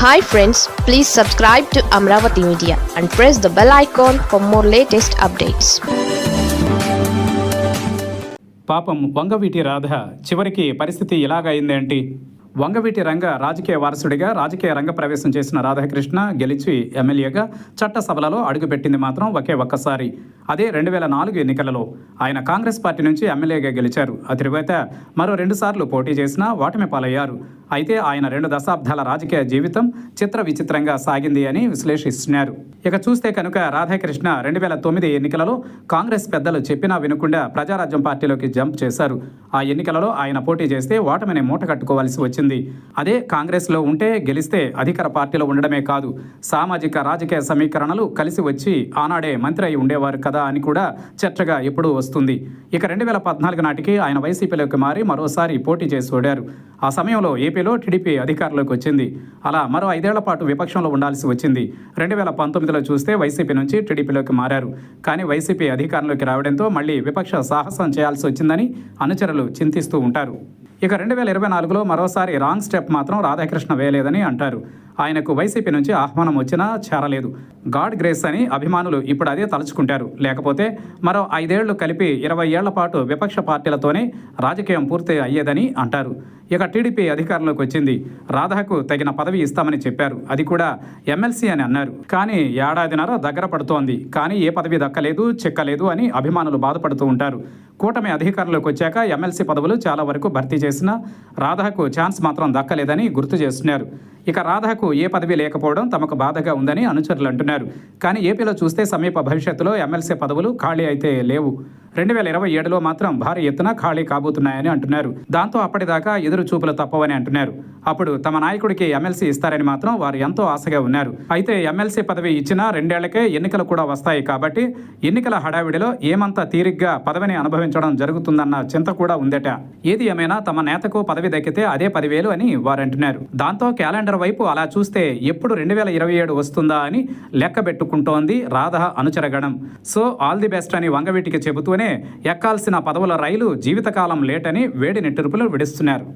Hi friends please subscribe to Amaravati media and press the bell icon for more latest updates పాపం వంగవీటి రాధ చివరికి పరిస్థితి ఇలాగైందేంటి వంగవీటి రంగ రాజకీయ వారసుడిగా రాజకీయ రంగ ప్రవేశం చేసిన రాధాకృష్ణ గెలిచి ఎమ్మెల్యేగా చట్టసభలలో అడుగుపెట్టింది మాత్రం ఒకే ఒక్కసారి. అదే రెండు వేల నాలుగు ఎన్నికలలో ఆయన కాంగ్రెస్ పార్టీ నుంచి ఎమ్మెల్యేగా గెలిచారు. ఆ తరువాత మరో రెండుసార్లు పోటీ చేసినా ఓటమి పాలయ్యారు. అయితే ఆయన రెండు దశాబ్దాల రాజకీయ జీవితం చిత్ర విచిత్రంగా సాగింది అని విశ్లేషిస్తున్నారు. ఇక చూస్తే కనుక రాధాకృష్ణ రెండు వేల తొమ్మిది ఎన్నికలలో కాంగ్రెస్ పెద్దలు చెప్పినా వినకుండా ప్రజారాజ్యం పార్టీలోకి జంప్ చేశారు. ఆ ఎన్నికలలో ఆయన పోటీ చేస్తే ఓటమిని మూట కట్టుకోవాల్సి వచ్చింది. అదే కాంగ్రెస్లో ఉంటే గెలిస్తే అధికార పార్టీలో ఉండడమే కాదు సామాజిక రాజకీయ సమీకరణలు కలిసి వచ్చి ఆనాడే మంత్రి అయి ఉండేవారు కదా అని కూడా చర్చగా ఎప్పుడూ వస్తుంది. ఇక రెండు వేల పద్నాలుగు నాటికి ఆయన వైసీపీలోకి మారి మరోసారి పోటీ చేసి ఓడారు. ఆ సమయంలో ఏపీలో టీడీపీ అధికారంలోకి వచ్చింది. అలా మరో ఐదేళ్ళ పాటు విపక్షంలో ఉండాల్సి వచ్చింది. రెండు వేల పంతొమ్మిదిలో చూస్తే వైసీపీ నుంచి టీడీపీలోకి మారారు. కానీ వైసీపీ అధికారంలోకి రావడంతో మళ్ళీ విపక్ష సాహసం చేయాల్సి వచ్చిందని అనుచరులు చింతిస్తూ ఉంటారు. ఇక రెండు వేల ఇరవై నాలుగులో మరోసారి రాంగ్ స్టెప్ మాత్రం రాధాకృష్ణ వేయలేదని అంటారు. ఆయనకు వైసీపీ నుంచి ఆహ్వానం వచ్చినా చేరలేదు. గాడ్ గ్రేస్ అని అభిమానులు ఇప్పుడు అదే తలుచుకుంటారు. లేకపోతే మరో ఐదేళ్ళు కలిపి ఇరవై ఏళ్ళ పాటు విపక్ష పార్టీలతోనే రాజకీయం పూర్తి అయ్యేదని అంటారు. ఇక టీడీపీ అధికారంలోకి వచ్చింది. రాధాకు తగిన పదవి ఇస్తామని చెప్పారు. అది కూడా ఎమ్మెల్సీ అని అన్నారు. కానీ ఏడాదిన్నర దగ్గర పడుతోంది. కానీ ఏ పదవి దక్కలేదు చెక్కలేదు అని అభిమానులు బాధపడుతూ ఉంటారు. కూటమి అధికారంలోకి వచ్చాక ఎమ్మెల్సీ పదవులు చాలా వరకు భర్తీ చేసినా రాధాకు ఛాన్స్ మాత్రం దక్కలేదని గుర్తు చేస్తున్నారు. ఇక రాధకు ఏ పదవి లేకపోవడం తమకు బాధగా ఉందని అనుచరులు అంటున్నారు. కానీ ఏపీలో చూస్తే సమీప భవిష్యత్తులో ఎమ్మెల్సీ పదవులు ఖాళీ అయితే లేవు. రెండు వేల ఇరవై ఏడులో మాత్రం భారీ ఎత్తున ఖాళీ కాబోతున్నాయని అంటున్నారు. దాంతో అప్పటిదాకా ఎదురు చూపులు తప్పవని అంటున్నారు. అప్పుడు తమ నాయకుడికి ఎమ్మెల్సీ ఇస్తారని మాత్రం వారు ఎంతో ఆశగా ఉన్నారు. అయితే ఎమ్మెల్సీ పదవి ఇచ్చినా రెండేళ్ళకే ఎన్నికలు కూడా వస్తాయి కాబట్టి ఎన్నికల హడావిడిలో ఏమంత తీరిగ్గా పదవిని అనుభవించడం జరుగుతుందన్న చింత కూడా ఉందట. ఏది ఏమైనా తమ నేతకు పదవి దక్కితే అదే పదివేలు అని వారు అంటున్నారు దాంతో క్యాలెండర్ వైపు అలా చూస్తే ఎప్పుడు రెండు వేల ఇరవై ఏడు వస్తుందా అని లెక్క పెట్టుకుంటోంది రాధ అనుచరగణం. సో ఆల్ ది బెస్ట్ అని వంగవీటికి చెబుతూనే ఎక్కాల్సిన పదవుల రైలు జీవితకాలం లేటని వేడి నిట్టూర్పులు విడుస్తున్నారు.